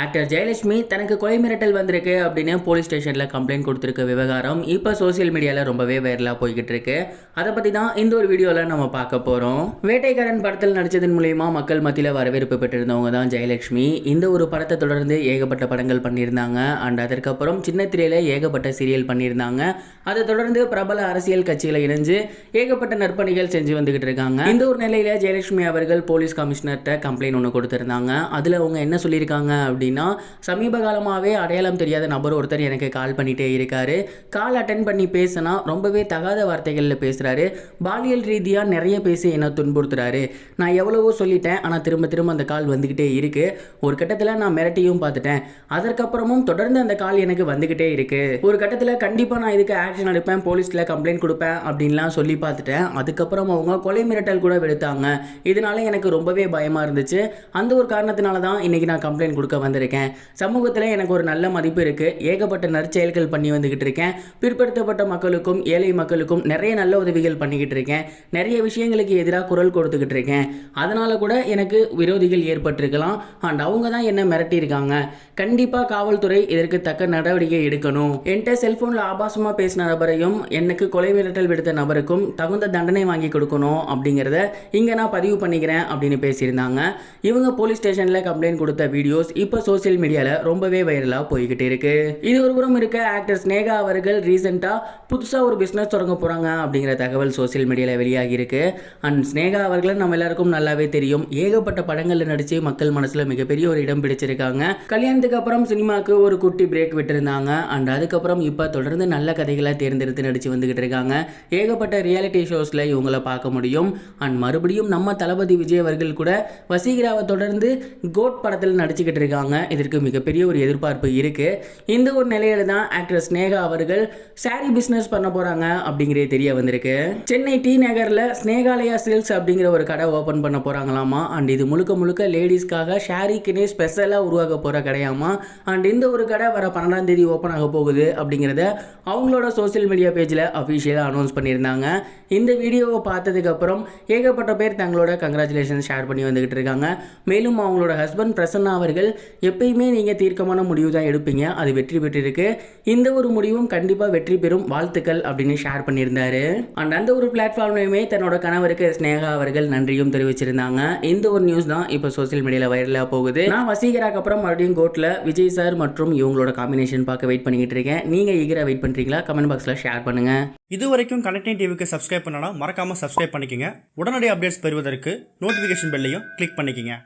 Actor Jayalakshmi தனக்கு கொலை மிரட்டல் வந்திருக்கு அப்படின்னு போலீஸ் ஸ்டேஷனில் கம்ப்ளைண்ட் கொடுத்துருக்க விவகாரம் இப்போ சோஷியல் மீடியாவில் ரொம்பவே வைரலாக போய்கிட்டு இருக்கு. அதை பற்றி தான் இந்த ஒரு வீடியோவில் நம்ம பார்க்க போகிறோம் வேட்டைக்காரன் படத்தில் நடித்ததன் மூலயமா மக்கள் மத்தியில் வரவேற்பு பெற்றிருந்தவங்க தான் ஜெயலட்சுமி. இந்த ஒரு படத்தை தொடர்ந்து ஏகப்பட்ட படங்கள் பண்ணியிருந்தாங்க. அண்ட் அதற்கப்புறம் சின்ன திரையில ஏகப்பட்ட சீரியல் பண்ணியிருந்தாங்க. அதை தொடர்ந்து பிரபல அரசியல் கட்சியில் இணைஞ்சு ஏகப்பட்ட நற்பணிகள் செஞ்சு வந்துகிட்டு இருக்காங்க. இந்த ஒரு நிலையில் ஜெயலட்சுமி அவர்கள் போலீஸ் கமிஷனர்கிட்ட கம்ப்ளைண்ட் ஒன்று கொடுத்துருந்தாங்க. அதில் அவங்க என்ன சொல்லியிருக்காங்க அப்படின்னா சமீப காலமாகவே அடையாளம் தெரியாத நபர் ஒருத்தர் எனக்கு கால் பண்ணிட்டே இருக்காரு. கால் அட்டன் பண்ணி பேசினா ரொம்பவே தகாத வார்த்தைகளில் பேசுகிறாரு பாலியல் ரீதியாக நிறைய பேசி என்னை துன்புறுத்துறாரு. நான் எவ்வளவோ சொல்லிட்டேன் ஆனால் திரும்ப திரும்ப அந்த கால் வந்துக்கிட்டே இருக்கு. ஒரு கட்டத்தில் நான் மிரட்டியும் பார்த்துட்டேன். அதற்கப்புறமும் தொடர்ந்து அந்த கால் எனக்கு வந்துக்கிட்டே இருக்கு. ஒரு கட்டத்தில் கண்டிப்பாக நான் இதுக்கு ஆக்ஷன் எடுப்பேன் போலீஸில் கம்ப்ளைண்ட் கொடுப்பேன் அப்படின்லாம் சொல்லி பார்த்துட்டேன். அதுக்கப்புறம் அவங்க கொலை மிரட்டல் கூட விடுத்தாங்க. இதனால எனக்கு ரொம்பவே பயமாக இருந்துச்சு. அந்த ஒரு காரணத்தினால தான் இன்னைக்கு நான் கம்ப்ளைண்ட் கொடுக்க வந்திருக்கேன். சமூகத்தில் எனக்கு ஒரு நல்ல மதிப்பு இருக்குது ஏகப்பட்ட நற்செயல்கள் பண்ணி வந்துக்கிட்டு இருக்கேன். பிற்படுத்தப்பட்ட மக்களுக்கும் ஏழை மக்களுக்கும் நிறைய நல்ல உதவிகள் பண்ணிக்கிட்டு இருக்கேன். நிறைய விஷயங்களுக்கு எதிராக குரல் கொடுத்துக்கிட்டு இருக்கேன். அதனால் கூட எனக்கு விரோதிகள் ஏற்பட்டிருக்கலாம். அண்ட் அவங்க தான் என்ன மிரட்டியிருக்காங்க. கண்டிப்பாக காவல்துறை இதற்கு தக்க நடவடிக்கை எடுக்கணும். என்கிட்ட செல்ஃபோனில் ஆபாசமாக பேசின நபரையும் எனக்கு கொலை மிரட்டல் விடுத்த நபருக்கும் தகுந்த தண்டனை வாங்கி கொடுக்கணும் அப்படிங்கிறத இங்கே நான் பதிவு பண்ணிக்கிறேன் அப்படின்னு பேசியிருந்தாங்க. இவங்க போலீஸ் ஸ்டேஷனில் கம்ப்ளைண்ட் கொடுத்த வீடியோஸ் இப்போ சோஷியல் மீடியாவில் ரொம்பவே வைரலாக போய்கிட்டு இருக்கு. இது ஒருபுறம் இருக்க ஆக்டர் ஸ்னேகா அவர்கள் ரீசெண்டாக புதுசாக ஒரு பிஸ்னஸ் தொடங்க போகிறாங்க அப்படிங்கிற தகவல் சோஷியல் மீடியாவில் வெளியாகி இருக்கு. அண்ட் ஸ்னேகா அவர்களை நம்ம எல்லாருக்கும் நல்லாவே தெரியும். ஏகப்பட்ட படங்களில் நடித்து மக்கள் மனசில் மிகப்பெரிய ஒரு இடம் பிடிச்சிருக்காங்க. கல்யாணத்துக்கு அப்புறம் சினிமாவுக்கு ஒரு குட்டி பிரேக் விட்டுருந்தாங்க. அண்ட் அதுக்கப்புறம் இப்போ தொடர்ந்து நல்ல கதைகளை தேர்ந்தெடுத்து நடித்து வந்துகிட்டு இருக்காங்க. ஏகப்பட்ட ரியாலிட்டி ஷோஸில் இவங்களை பார்க்க முடியும். அண்ட் மறுபடியும் நம்ம தளபதி விஜய் அவர்கள் கூட வசீகராவை தொடர்ந்து கோட் படத்தில் நடிச்சுக்கிட்டு இருக்காங்க. இதற்கு மிகப்பெரிய ஒரு எதிர்பார்ப்பு இருக்கு. இந்த ஒரு நிலையில தான் ஆக்டர் ஸ்னேகா அவர்கள் சாரி பிஸ்னஸ் பண்ண போறாங்க அப்படிங்கிறது தெரிய வந்திருக்கு. சென்னை டி நகரில் ஸ்னேகாலயா சில்க்ஸ் அப்படிங்கிற ஒரு கடை ஓப்பன் பண்ண போகிறாங்களாமா அண்ட் இது முழுக்க முழுக்க லேடிஸ்க்காக ஷாரிக்குனே ஸ்பெஷலாக உருவாக்க போகிற கடையாமா? அண்ட் இந்த ஒரு கடை வர பன்னெண்டாம் தேதி ஓப்பன் ஆக போகுது அப்படிங்கிறத அவங்களோட சோஷியல் மீடியா பேஜில் அஃபிஷியலாக அனௌன்ஸ் பண்ணியிருந்தாங்க. இந்த வீடியோவை பார்த்ததுக்கப்புறம் ஏகப்பட்ட பேர் தங்களோட கங்க்ராச்சுலேஷன் ஷேர் பண்ணி வந்துக்கிட்டு இருக்காங்க. மேலும் அவங்களோட ஹஸ்பண்ட் பிரசன்னா அவர்கள் எப்பயுமே நீங்கள் தீர்க்கமான முடிவு தான் எடுப்பீங்க. அது வெற்றி பெற்றிருக்கு. இந்த ஒரு முடிவும் கண்டிப்பாக வெற்றி பெறும். வாழ்த்துக்கள் அப்படின்னு ஷேர் பண்ணியிருந்தாரு. அண்ட் அந்த ஒரு பிளாட்ஃபார்ம்லையுமே தன்னோட கணவருக்கு ஸ்னேகா அவர்கள் நன்றியும் தெரிவிச்சிருந்தாங்க. இந்த ஒரு நியூஸ் தான் இப்போ சோஷியல் மீடியாவில் வைரலாக போகுது. நான் வசீகராக்கு அப்புறம் மறுபடியும் கோர்ட்டில் விஜய் சார் மற்றும் இவங்களோட காம்பினேஷன் பார்க்க வெயிட் பண்ணிக்கிட்டு இருக்கேன். நீங்கள் ஈகராக வெயிட் பண்ணுறீங்களா கமெண்ட் பாக்ஸில் ஷேர் பண்ணுங்கள் இது வரைக்கும் கனெக்டிங் டிவிக்கு சப்ஸ்கிரைப் பண்ணனா மறக்காம சப்ஸ்கிரைப் பண்ணிக்கங்க. உடனடி அப்டேட்ஸ் பெறுவதற்கு நோட்டிஃபிகேஷன் பெல்லையும் கிளிக் பண்ணிக்கங்க.